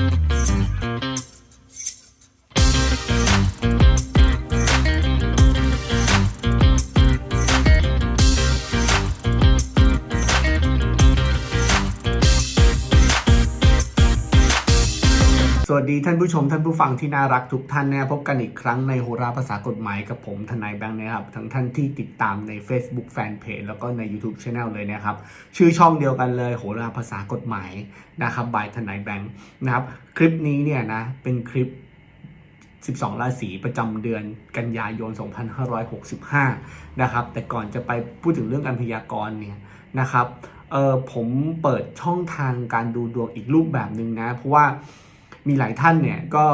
Thank you. ดีท่านผู้ชมท่านผู้ฟังที่น่ารักทุกท่านนะพบกันอีกครั้งในโหราภาษากฎหมายกับผมทนายแบงค์นะครับ ทั้งท่านที่ติดตามใน Facebook Fanpage แล้วก็ใน YouTube Channel เลยนะครับ ชื่อช่องเดียวกันเลยโหราภาษากฎหมายนะครับบายทนายแบงค์นะครับ คลิปนี้เนี่ยนะเป็นคลิป 12 ราศีประจำเดือนกันยายน 2565 นะครับ แต่ก่อนจะไปพูดถึงเรื่องการพยากรณ์เนี่ยนะครับเออผมเปิดช่องทางการดูดวงอีกรูปแบบหนึ่งนะ เพราะว่า มีหลายท่านเนี่ยก็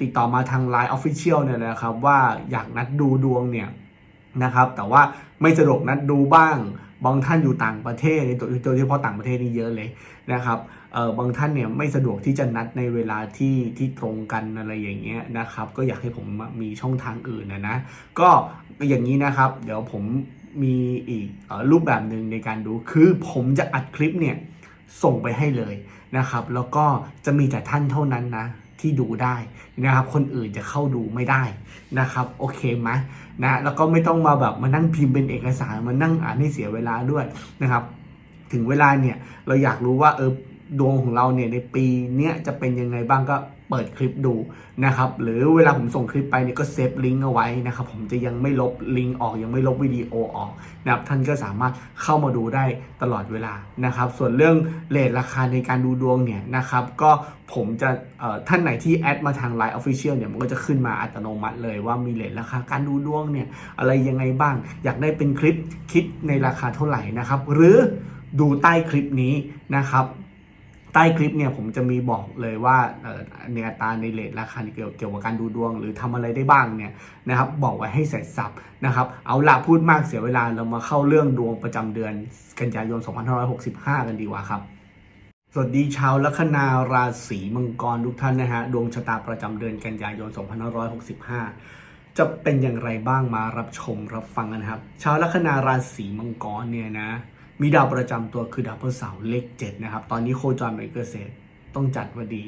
ติดต่อมาทาง Line Official เนี่ยนะครับว่าอยากนัดดูดวงเนี่ยนะครับแต่ว่าไม่สะดวกนัดดูบ้าง บางท่านอยู่ต่างประเทศโดยโดยเฉพาะต่างประเทศนี่เยอะเลยนะครับเออบางท่านเนี่ยไม่สะดวกที่จะนัดในเวลาที่ที่ตรงกันอะไรอย่างเงี้ยนะครับ ก็อยากให้ผมมีช่องทางอื่นนะนะก็อย่างนี้นะครับ เดี๋ยวผมมีอีกออรูปแบบหนึ่งในการดูคือผมจะอัดคลิปเนี่ยส่งไปให้เลย นะครับ แล้วก็จะมีแต่ท่านเท่านั้นนะที่ดูได้นะครับ คนอื่นจะเข้าดูไม่ได้นะครับ โอเคไหมนะแล้วก็ไม่ต้องมาแบบมานั่งพิมพ์เป็นเอกสารมานั่งอ่านให้เสียเวลาด้วยนะครับ ถึงเวลาเนี่ยเราอยากรู้ว่าเออ ดวงของเราเนี่ยในปีเนี้ยจะเป็นยังไงบ้างก็เปิดคลิปดูนะครับหรือเวลาผมส่งคลิปไปเนี่ยก็เซฟลิงก์เอาไว้นะครับผมจะยังไม่ลบลิงก์ออกยังไม่ลบวิดีโอออกนะครับท่านก็สามารถเข้ามาดูได้ตลอดเวลานะครับส่วนเรื่องเลทราคาในการดูดวงเนี่ยนะครับก็ผมจะท่านไหนที่แอดมาทาง Line Official เนี่ยมันก็จะขึ้นมาอัตโนมัติเลยว่ามีเลทราคาการดูดวงเนี่ยอะไรยังไงบ้าง อยากได้เป็นคลิปคิดในราคาเท่าไหร่นะครับหรือดูใต้คลิปนี้นะครับ ใต้คลิปเนี่ยผมจะมีบอกเลยว่าเอ่อในอัตราในเลทราคาเกี่ยวเกี่ยวกับการดูดวง หรือทำอะไรได้บ้างเนี่ยนะครับบอกไว้ให้เสร็จสับนะครับเอาละพูดมากเสียเวลาเรามาเข้าเรื่องดวงประจำเดือนกันยายน 2565 กันดีกว่าครับสวัสดีชาวลัคนาราศีมังกรทุกท่านนะฮะดวงชะตาประจำเดือนกันยายน 2565 จะเป็นอย่างไรบ้างมารับชมรับฟังกันนะครับ ชาวลัคนาราศีมังกรเนี่ยนะ มีดาวประจำตัวคือดาวพฤหัสเลขเจ็ดนะครับ ตอนนี้โคจรเป็นเกษตรต้องจัดว่าดี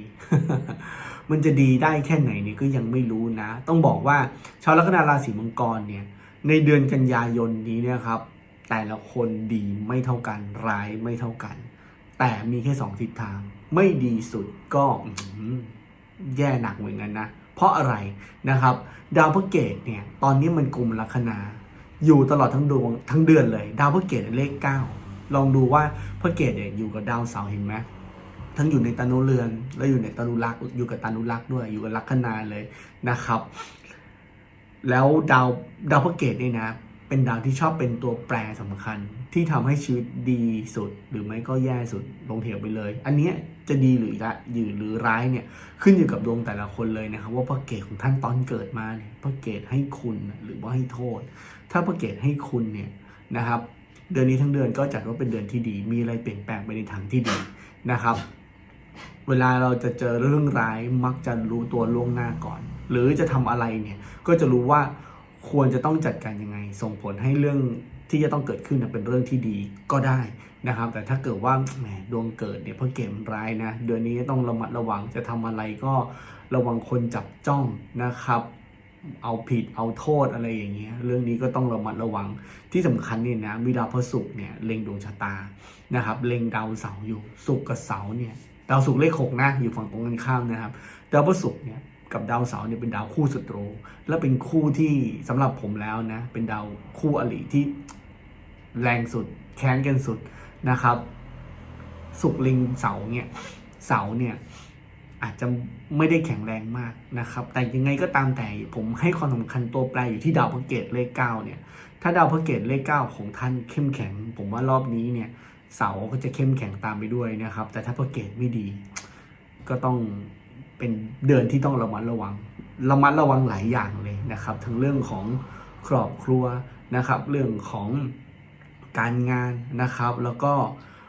มันจะดีได้แค่ไหนเนี่ยก็ยังไม่รู้นะ ต้องบอกว่าชาวลัคนาราศีมังกรเนี่ย ในเดือนกันยายนนี้เนี่ยครับ แต่ละคนดีไม่เท่ากันร้ายไม่เท่ากัน แต่มีแค่สองทิศทาง ไม่ดีสุดก็แย่หนักเหมือนกันนะ เพราะอะไรนะครับ ดาวพระเกตเนี่ย ตอนนี้มันกลุ่มลัคนา อยู่ตลอดทั้งดวงทั้งเดือนเลย ดาวพระเกตเลขเก้าลองดูว่าพระเกตเนี่ยอยู่กับดาวเสาร์เห็นไหมทั้งอยู่ในตนุเรือน แล้วอยู่ในตนุรักษ์อยู่กับตนุรักษ์ด้วยอยู่กับลัคนาเลยนะครับ แล้วดาวดาวพระเกตนี่ยนะ เป็นดาวที่ชอบเป็นตัวแปรสำคัญ ที่ทำให้ชีวิตดีสุด หรือไม่ก็แย่สุดลงเถียงไปเลย อันนี้จะดีหรือละหรือหรือร้ายเนี่ยขึ้นอยู่กับดวงแต่ละคนเลยนะครับ ว่าพระเกตของท่านตอนเกิดมาเนี่ยพระเกตให้คุณหรือว่าให้โทษ ถ้าพระเกตให้คุณเนี่ยนะครับ เดือนนี้ทั้งเดือนก็จัดว่าเป็นเดือนที่ดี มีอะไรเปลี่ยนแปลงไปในทางที่ดีนะครับเวลาเราจะเจอเรื่องร้ายมักจะรู้ตัวล่วงหน้าก่อน หรือจะทำอะไรเนี่ยก็จะรู้ว่า ควรจะต้องจัดการยังไง ส่งผลให้เรื่องที่จะต้องเกิดขึ้นเป็นเรื่องที่ดีก็ได้นะครับ แต่ถ้าเกิดว่าแหมดวงเกิดเนี่ยเพราะเกมร้ายนะ เดือนนี้ต้องระมัดระวังจะทำอะไรก็ระวังคนจับจ้องนะครับ เอาผิดเอาโทษอะไรอย่างเงี้ยเรื่องนี้ก็ต้องระมัดระวังที่สำคัญเนี่ยนะมีดาพระศุกร์เนี่ยเล็งดวงชะตานะครับ เล็งดาวเสาร์อยู่ศุกร์กับเสาร์เนี่ยดาวศุกร์เลขหกนะอยู่ฝั่งตรงกันข้ามนะครับดาวพระศุกร์เนี่ย กับดาวเสาร์เนี่ยเป็นดาวคู่ศัตรู และเป็นคู่ที่สำหรับผมแล้วนะ เป็นดาวคู่อริที่แรงสุดแค้นกันสุดนะครับศุกล็งเสาร์เนี่ยเสาร์เนี่ยอาจจะไม่ได้แข็งแรงมากนะครับ แต่ยังไงก็ตามแต่ผมให้ความสำคัญตัวแปรอยู่ที่ดาวพระเกตเลขเก้าเนี่ย ถ้าดาวพระเกตเลขเก้าของท่านเข้มแข็ง ผมว่ารอบนี้เนี่ย เสาก็จะเข้มแข็งตามไปด้วยนะครับ แต่ถ้าพระเกตไม่ดี ก็ต้อง เป็นเดือนที่ต้องระมัดระวัง ระมัดระวังหลายอย่างเลยนะครับ ทั้งเรื่องของครอบครัวนะครับ เรื่องของการงานนะครับ แล้วก็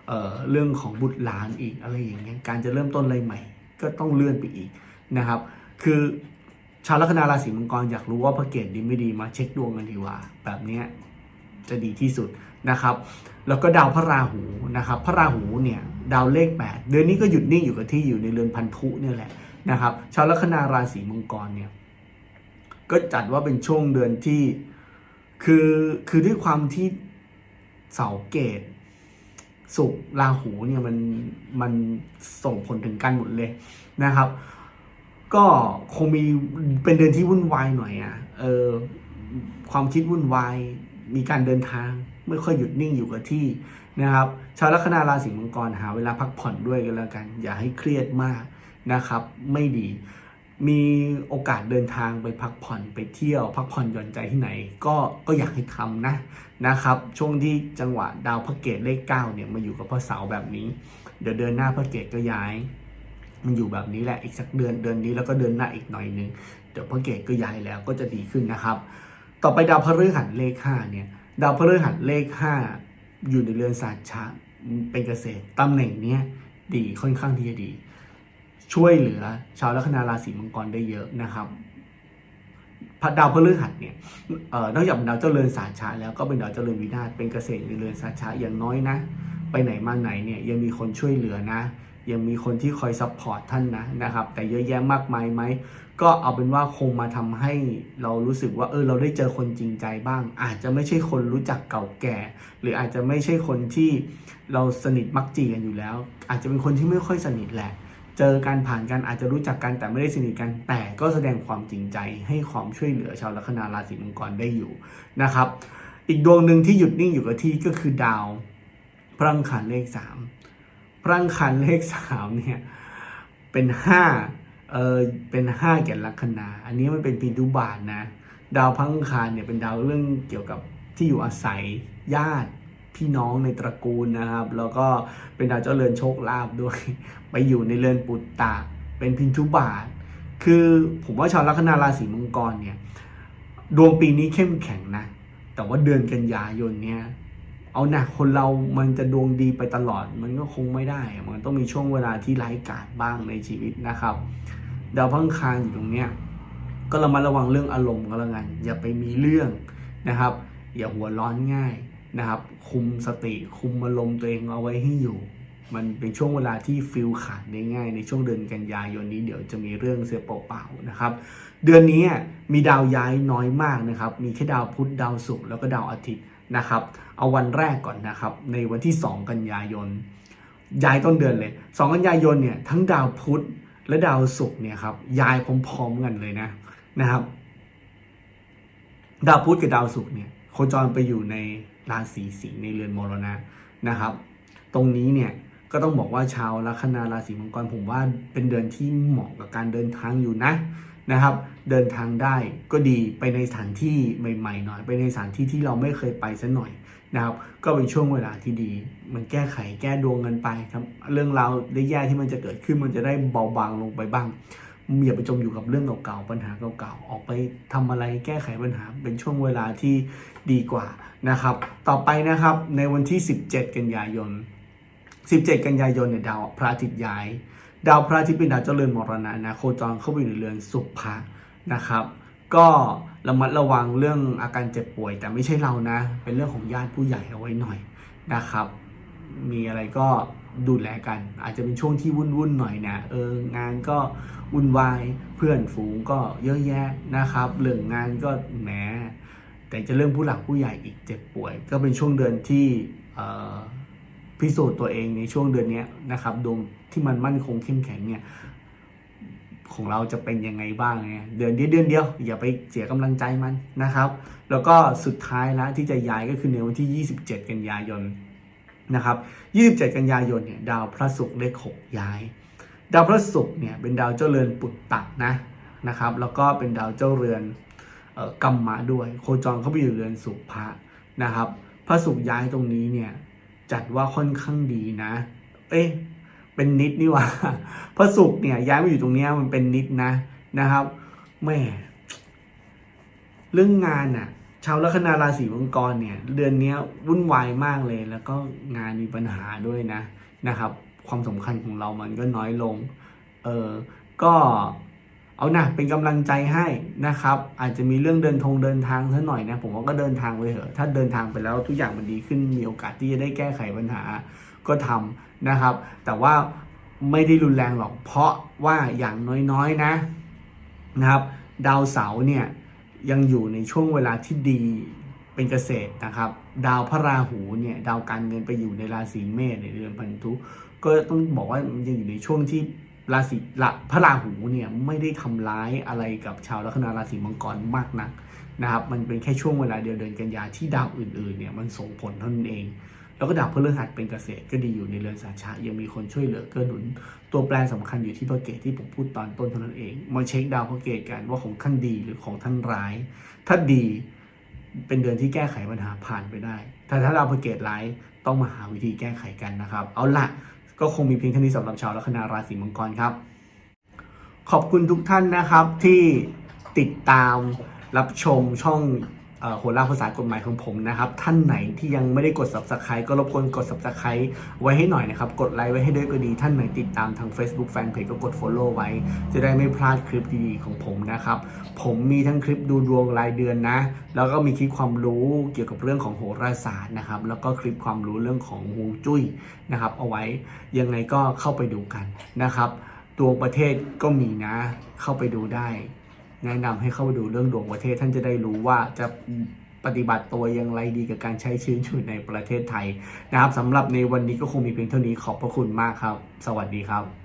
เเรื่องของบุตรหลานอีกอะไรอย่างเงี้ยการจะเริ่มต้นอะไรใหม่ ก็ต้องเลื่อนไปอีกนะครับ คือชาวลัคนาราศีมังกรอยากรู้ว่าพระเกตดีไม่ดีมาเช็คดวงกันดีกว่าแบบเนี้ยจะดีที่สุดนะครับ แล้วก็ดาวพระราหูนะครับ พระราหูเนี่ยดาวเลข 8 เดือนนี้ก็หยุดนิ่งอยู่กับที่อยู่ในเรือนพันธุเนี่ยแหละ นะครับ ชาวลัคนาราศีมังกรเนี่ยก็จัดว่าเป็นช่วงเดือนที่คือคือด้วยความที่เสาเกตสุกราหูเนี่ยมันมันส่งผลถึงกันหมดเลยนะครับ ก็คงมีเป็นเดือนที่วุ่นวายหน่อยอะ่ะเออความคิดวุ่นวายมีการเดินทางไม่ค่อยหยุดนิ่งอยู่กับที่นะครับ ชาวลัคนาราศีมังกรหาเวลาพักผ่อนด้วยกันแล้วกัน อย่าให้เครียดมาก นะครับ ไม่ดี มีโอกาสเดินทางไปพักผ่อนไปเที่ยว พักผ่อนหย่อนใจที่ไหน ก็ก็อยากให้ทำนะนะครับ ช่วงที่จังหวะดาวพระเกตเลขเก้าเนี่ยมาอยู่กับพระเสาแบบนี้ เดี๋ยวเดือนหน้าพระเกตก็ย้าย มันอยู่แบบนี้แหละอีกสักเดือนเดือนนี้แล้วก็เดือนหน้าอีกหน่อยนึงเดี๋ยวพระเกตก็ย้ายแล้วก็จะดีขึ้นนะครับ ต่อไปดาวพฤหัสเลขห้าเนี่ยดาวพฤหัสเลขห้าอยู่ในเรือนศาสตร์ชาเป็นเกษตรตำแหน่งเนี้ยดีค่อนข้างที่จะดี ช่วยเหลือ ชาวลัคนาราศีมังกรได้เยอะนะครับพระดาวพฤหัสเนี่ยเอ่อนอกจากเป็นดาวเจ้าเรือนศาสชาแล้วก็เป็นดาวเจ้าเรือนวินาศเป็นเกษตรในเรือนศาสชาอย่างน้อยนะ ไปไหนมาไหนเนี่ยยังมีคนช่วยเหลือนะ ยังมีคนที่คอยซัพพอร์ตท่านนะนะครับ แต่เยอะแยะมากมายไหมก็เอาเป็นว่าคงมาทำให้เรารู้สึกว่าเออเราได้เจอคนจริงใจบ้าง อาจจะไม่ใช่คนรู้จักเก่าแก่ หรืออาจจะไม่ใช่คนที่เราสนิทมักจีกันอยู่แล้ว อาจจะเป็นคนที่ไม่ค่อยสนิทแหละ เจอกันผ่านกันอาจจะรู้จักกันแต่ไม่ได้สนิทกัน แต่ก็แสดงความจริงใจให้ความช่วยเหลือชาวลัคนาราศีมังกรได้อยู่นะครับ อีกดวงหนึ่งที่หยุดนิ่งอยู่กับที่ก็คือดาวพรังคารเลขสามพรังคารเลขสามเนี่ยเป็นห้าเออเป็นห้าแก่ลัคนา อันนี้มันเป็นปีดุบาทนะ ดาวพังคารเนี่ยเป็นดาวเรื่องเกี่ยวกับที่อยู่อาศัยญาติ พี่น้องในตระกูลนะครับ แล้วก็เป็นดาวเจ้าเรือนโชคลาภด้วย ไปอยู่ในเรือนปุตตะ เป็นพินทุบาท คือผมว่าชาวลัคนาราศีมังกรเนี่ย ดวงปีนี้เข้มแข็งนะ แต่ว่าเดือนกันยายนเนี่ย เอาหนักคนเรามันจะดวงดีไปตลอด มันก็คงไม่ได้ มันต้องมีช่วงเวลาที่ไร้กาดบ้างในชีวิตนะครับ ดาวพังคารอยู่ตรงเนี้ย ก็ระมัดระวังเรื่องอารมณ์ก็แล้วกัน อย่าไปมีเรื่องนะครับ อย่าหัวร้อนง่าย นะครับ คุมสติ คุมอารมณ์ตัวเองเอาไว้ให้อยู่ มันเป็นช่วงเวลาที่ฟิลขาดได้ง่ายในช่วงเดือนกันยายนนี้เดี๋ยวจะมีเรื่องเสียเปล่าๆนะครับ เดือนนี้มีดาวย้ายน้อยมากนะครับ มีแค่ดาวพุธดาวศุกร์แล้วก็ดาวอาทิตย์นะครับ เอาวันแรกก่อนนะครับ ในวันที่ 2 กันยายน ย้ายต้นเดือนเลย 2 กันยายนเนี่ยทั้งดาวพุธและดาวศุกร์เนี่ยครับย้ายพร้อมๆกันเลยนะนะครับ ดาวพุธกับดาวศุกร์เนี่ยโคจรไปอยู่ใน ราศีสิงห์ในเรือนมรณะนะครับ ตรงนี้เนี่ยก็ต้องบอกว่าชาวลัคนาราศีมังกรผมว่าเป็นเดือนที่เหมาะกับการเดินทางอยู่นะนะครับ เดินทางได้ก็ดีไปในสถานที่ใหม่ๆหน่อย ไปในสถานที่ที่เราไม่เคยไปสักหน่อยนะครับ ก็เป็นช่วงเวลาที่ดี มันแก้ไขแก้ดวงกันไปครับเรื่องราวได้แย่ที่มันจะเกิดขึ้นมันจะได้เบาบางลงไปบ้าง อย่าไปจมอยู่กับเรื่องเก่าๆ ปัญหาเก่าๆ ออกไปทำอะไรแก้ไขปัญหาเป็นช่วงเวลาที่ดีกว่านะครับ ต่อไปนะครับในวันที่ 17 กันยายน 17 กันยายนเนี่ยดาวพระอาทิตย์ย้าย ดาวพระอาทิตย์เป็นดาวเจริญมรณะนะโคจรเข้าไปอยู่ในเรือนสุภะนะครับ ก็ระมัดระวังเรื่องอาการเจ็บป่วย แต่ไม่ใช่เรานะ เป็นเรื่องของญาติผู้ใหญ่เอาไว้หน่อยนะครับ มีอะไรก็ ดูแลกัน อาจจะเป็นช่วงที่วุ่นๆหน่อยนะเอองานก็วุ่นวายเพื่อนฝูงก็เยอะแยะนะครับเรื่องงานก็แหมแต่จะเรื่องผู้หลักผู้ใหญ่อีกเจ็บป่วย ก็เป็นช่วงเดือนที่พิสูจน์ตัวเองในช่วงเดือนนี้นะครับดวงที่มันมั่นคงเข้มแข็งเนี่ยของเราจะเป็นยังไงบ้างเนี่ยเดือนเดียวเดือนเดียว อย่าไปเสียกำลังใจมันนะครับ แล้วก็สุดท้ายแล้วที่จะย้ายก็คือในวันที่ 27 กันยายน นะครับ27 กันยายนเนี่ยดาวพระศุกร์เลข6ย้าย ดาวพระศุกร์เนี่ยเป็นดาวเจ้าเรือนปุตตะนะนะครับ แล้วก็เป็นดาวเจ้าเรือนออกัมมะด้วย โคจรเข้าไปอยู่เรือนสุภะนะครับ พระศุกร์ย้ายตรงนี้เนี่ยจัดว่าค่อนข้างดีนะ เอ๊ะเป็นนิดนี่ว่าพระศุกร์เนี่ยย้ายมาอยู่ตรงเนี้ยมันเป็นนิดนะนะครับแม่เรื่องงานน่ะ ชาวลัคนาราศีมังกรเนี่ยเดือนนี้วุ่นวายมากเลย แล้วก็งานมีปัญหาด้วยนะนะครับ ความสำคัญของเรามันก็น้อยลง เออก็เอานะเป็นกำลังใจให้นะครับ อาจจะมีเรื่องเดินทงเดินทางซะหน่อยนะผมว่าก็เดินทางไปเถอะ ถ้าเดินทางไปแล้วทุกอย่างมันดีขึ้นมีโอกาสที่จะได้แก้ไขปัญหาก็ทนะครับ แต่ว่าไม่ได้รุนแรงหรอกเพราะว่าอย่างน้อยๆนะนะครับ ดาวเสาร์เนี่ย ยังอยู่ในช่วงเวลาที่ดีเป็นเกษตรนะครับ ดาวพระราหูเนี่ยดาวการเงินไปอยู่ในราศีเมษในเดือนพันธุก็ต้องบอกว่ามันยังอยู่ในช่วงที่ราศีละพระราหูเนี่ยไม่ได้ทำร้ายอะไรกับชาวลัคนาราศีมังกรมากนักนะครับ มันเป็นแค่ช่วงเวลาเดียวเดือนกันยาที่ดาวอื่นๆเนี่ยมันส่งผลเท่านั้นเอง แล้วก็ดาวพฤหัสเป็นเกษตรก็ดีอยู่ในเรือนสาชะยังมีคนช่วยเหลือเกื้อหนุน ตัวแปรสำคัญอยู่ที่พระเกตที่ผมพูดตอนต้นเท่านั้นเองมาเช็คดาวพระเกตกันว่าของท่านดีหรือของท่านร้าย ถ้าดีเป็นเดือนที่แก้ไขปัญหาผ่านไปได้ แต่ถ้าดาวพระเกตร้ายต้องมาหาวิธีแก้ไขกันนะครับ เอาละก็คงมีเพียงเท่านี้สำหรับชาวลัคนาราศีมังกรครับ ขอบคุณทุกท่านนะครับที่ติดตามรับชมช่อง โหราภาษากฎหมายของผมนะครับ ท่านไหนที่ยังไม่ได้กด subscribe ก็รบกวนกด subscribe ไว้ให้หน่อยนะครับ กดไลค์ไว้ให้ด้วยก็ดี ท่านไหนติดตามทาง Facebook Fanpage ก็กด follow ไว้ จะได้ไม่พลาดคลิปดีๆของผมนะครับ ผมมีทั้งคลิปดูดวงรายเดือนนะ แล้วก็มีคลิปความรู้เกี่ยวกับเรื่องของโหราศาสตร์นะครับ แล้วก็คลิปความรู้เรื่องของฮวงจุ้ยนะครับ เอาไว้ยังไงก็เข้าไปดูกันนะครับดวงประเทศก็มีนะ เข้าไปดูได้ แนะนำให้เข้าไปดูเรื่องดวงประเทศท่านจะได้รู้ว่าจะปฏิบัติตัวอย่างไรดีกับการใช้ชีวิตอยู่ในประเทศไทยนะครับสำหรับในวันนี้ก็คงมีเพียงเท่านี้ขอบพระคุณมากครับ สวัสดีครับ